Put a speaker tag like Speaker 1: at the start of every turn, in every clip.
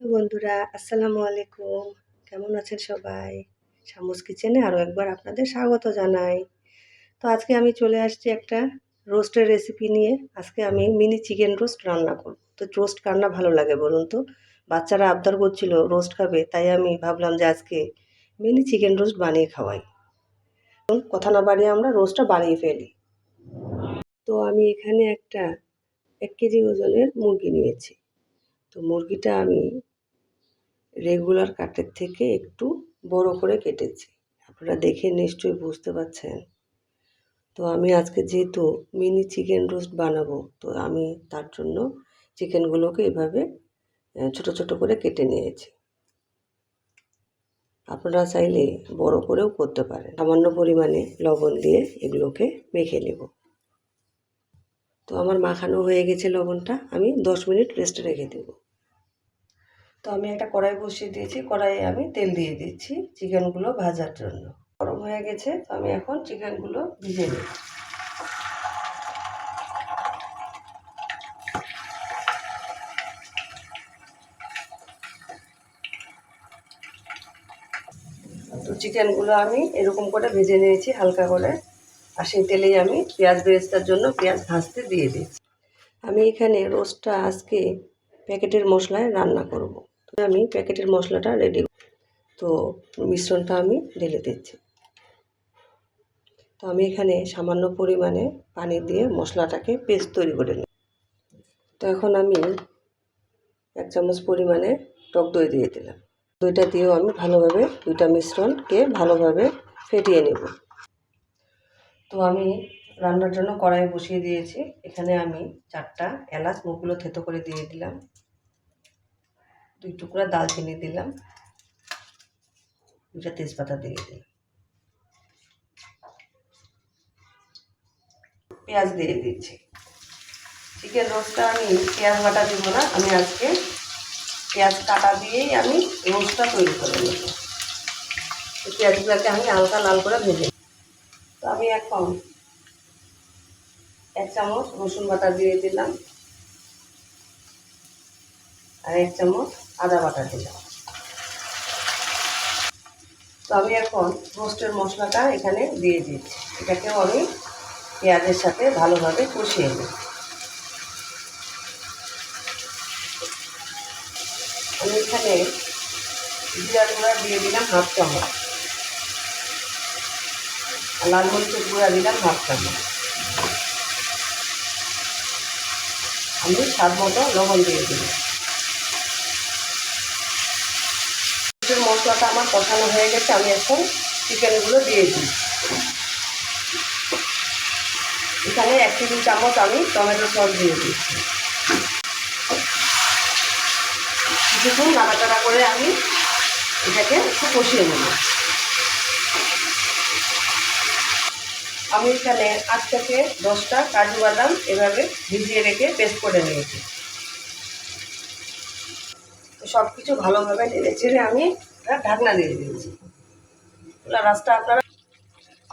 Speaker 1: বন্ধুরা, আসসালামু আলাইকুম। কেমন আছেন সবাই? শামুস কিচেনে আরও একবার আপনাদের স্বাগত জানাই। তো আজকে আমি চলে আসছি একটা রোস্টের রেসিপি নিয়ে। আজকে আমি মিনি চিকেন রোস্ট রান্না করব। তো রোস্ট রান্না ভালো লাগে বলুন তো? বাচ্চারা আবদার করছিল রোস্ট খাবে, তাই আমি ভাবলাম যে আজকে মিনি চিকেন রোস্ট বানিয়ে খাওয়াই। কথা না বাড়িয়ে আমরা রোস্টটা বানিয়ে ফেলি। তো আমি এখানে একটা এক কেজি ওজনের মুরগি নিয়েছি। তো মুরগিটা আমি রেগুলার কাটের থেকে একটু বড় করে কেটেছি। আপনারা দেখে নিশ্চয়ই বুঝতে পারছেন। তো আমি আজকে যেহেতু মিনি চিকেন রোস্ট বানাবো, তো আমি তার জন্য চিকেনগুলোকে এভাবে ছোট ছোট করে কেটে নিয়েছি। আপনারা চাইলে বড় করেও করতে পারেন। সামান্য পরিমাণে লবণ দিয়ে এগুলোকে মেখে নেব। তো আমার মাখানো হয়ে গেছে লবণটা, আমি দশ মিনিট রেস্টে রেখে দেবো। তো আমি একটা কড়াই বসিয়ে দিয়েছি, কড়াইয়ে আমি তেল দিয়ে দিচ্ছি চিকেনগুলো ভাজার জন্য। গরম হয়ে গেছে, তো আমি এখন চিকেনগুলো ভিজে নিই তো চিকেনগুলো আমি এরকম করে ভেজে নিয়েছি হালকা করে, আর সেই তেলেই আমি পেঁয়াজ বেরেস্তার জন্য পেঁয়াজ ভাজতে দিয়ে দিচ্ছি। আমি এখানে রোস্টটা আজকে প্যাকেটের মশলায় রান্না করব। আমি প্যাকেটের মশলাটা রেডি তো মিশ্রণটা আমি ঢেলে দিচ্ছি। তো আমি এখানে সামান্য পরিমাণে পানি দিয়ে মশলাটাকে পেস্ট তৈরি করে নিই তো এখন আমি এক চামচ পরিমাণে টক দই দিয়ে দিলাম। দইটা দিয়েও আমি ভালোভাবে দুইটা মিশ্রণকে ভালোভাবে ফেটিয়ে নেব। তো আমি রান্নার জন্য কড়াই বসিয়ে দিয়েছি। এখানে আমি চারটা এলাচ মুখগুলো থেতো করে দিয়ে দিলাম। দুই টুকরা দালচিনি দিলাম। দুটা তেজপাতা দিয়ে দিলাম। পেঁয়াজ দিয়ে দিচ্ছি। চিকেন রোস্টটা আমি, পেঁয়াজ বাটা দিব না, আমি আজকে পেঁয়াজ কাটা দিয়েই আমি রোস্টটা তৈরি করে নেব। পেঁয়াজগুলোকে আমি হালকা লাল করে ভেজে তো আমি এখন এক চামচ রসুন বাটা দিয়ে দিলাম। আর এক চামচ আদা বাটা দিলাম তো আমি এখন রোস্টের মশলাটা এখানে দিয়ে দিচ্ছি। এটাকেও আমি পেঁয়াজের সাথে ভালোভাবে কষিয়ে নিই আমি এখানে জিরা গুঁড়া দিয়ে দিলাম হাফ চামচ। আর লাল মরিচের গুঁড়া দিলাম হাফ চামচ। আমি স্বাদ মতো লবণ দিয়ে দিলাম চিকেন মশলাটা আমার কষানো হয়ে গেছে, আমি এখন চিকেনগুলো দিয়ে দিই। এখানে এক টেবিল চামচ আমি টমেটো সস দিয়ে দিচ্ছি কিছুক্ষণ নাড়াচাড়া করে আমি এটাকে একটু কষিয়ে নেব। আমি এখানে আট থেকে দশটা কাজু বাদাম এভাবে ভিজিয়ে রেখে পেস্ট করে নিয়েছি। সব কিছু ভালোভাবে নেড়ে চেড়ে আমি ঢাকনা দিয়ে দিয়েছি। রাস্তা আপনারা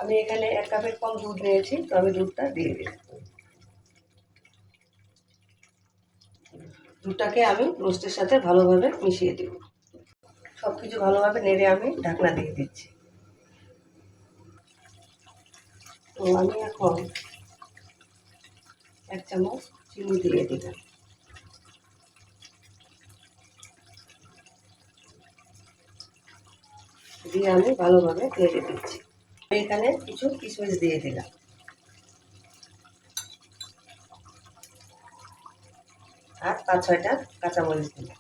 Speaker 1: আমি এখানে এক কাপের কম দুধ নিয়েছি, তো আমি দুধটা দিয়ে দিই দুধটাকে আমি রোস্টের সাথে ভালোভাবে মিশিয়ে দেব। সব কিছু ভালোভাবে নেড়ে আমি ঢাকনা দিয়ে দিচ্ছি। তো আমি এখন এক চামচ চিনি দিয়ে দিলাম। দিয়ে আমি ভালোভাবে নেড়ে দিচ্ছি। এখানে কিছু কিশমিশ দিয়ে দিলাম। আর পাঁচ ছয়টা কাঁচামরিচ দিলাম।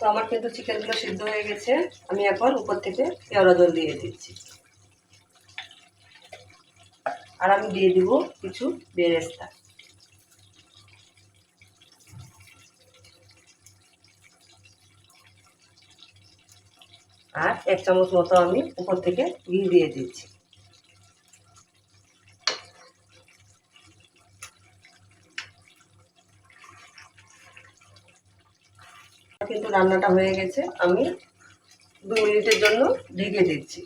Speaker 1: তো আমার কিন্তু চিকেনগুলো সিদ্ধ হয়ে গেছে। আমি এখন উপর থেকে কেওড়া জল দিয়ে দিচ্ছি। আর আমি দিয়ে দিব কিছু বেরেস্তা। আর এক চামচ মতো আমি উপর থেকে ঘি দিয়ে দিচ্ছি। কিন্তু রান্নাটা হয়ে গেছে, আমি দু মিনিটের জন্য ঢেকে দিচ্ছি।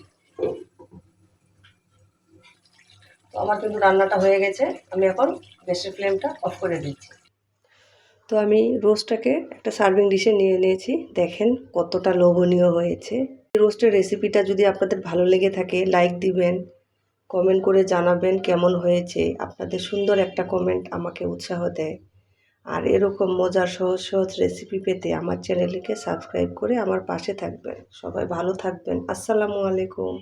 Speaker 1: তো আমার কিন্তু রান্নাটা হয়ে গেছে। আমি এখন গ্যাসের ফ্লেমটা অফ করে দিচ্ছি। তো আমি রোস্টটাকে একটা সার্ভিং ডিশে নিয়ে নিয়েছি। দেখেন কতটা লোভনীয় হয়েছে। রোস্টের রেসিপিটা যদি আপনাদের ভালো লেগে থাকে লাইক দিবেন কমেন্ট করে জানাবেন কেমন হয়েছে। আপনাদের সুন্দর একটা কমেন্ট আমাকে উৎসাহ দেয়। আর এরকম মজার সহজ সহজ রেসিপি পেতে আমার চ্যানেলকে সাবস্ক্রাইব করে আমার পাশে থাকবেন। সবাই ভালো থাকবেন। আসসালামু আলাইকুম।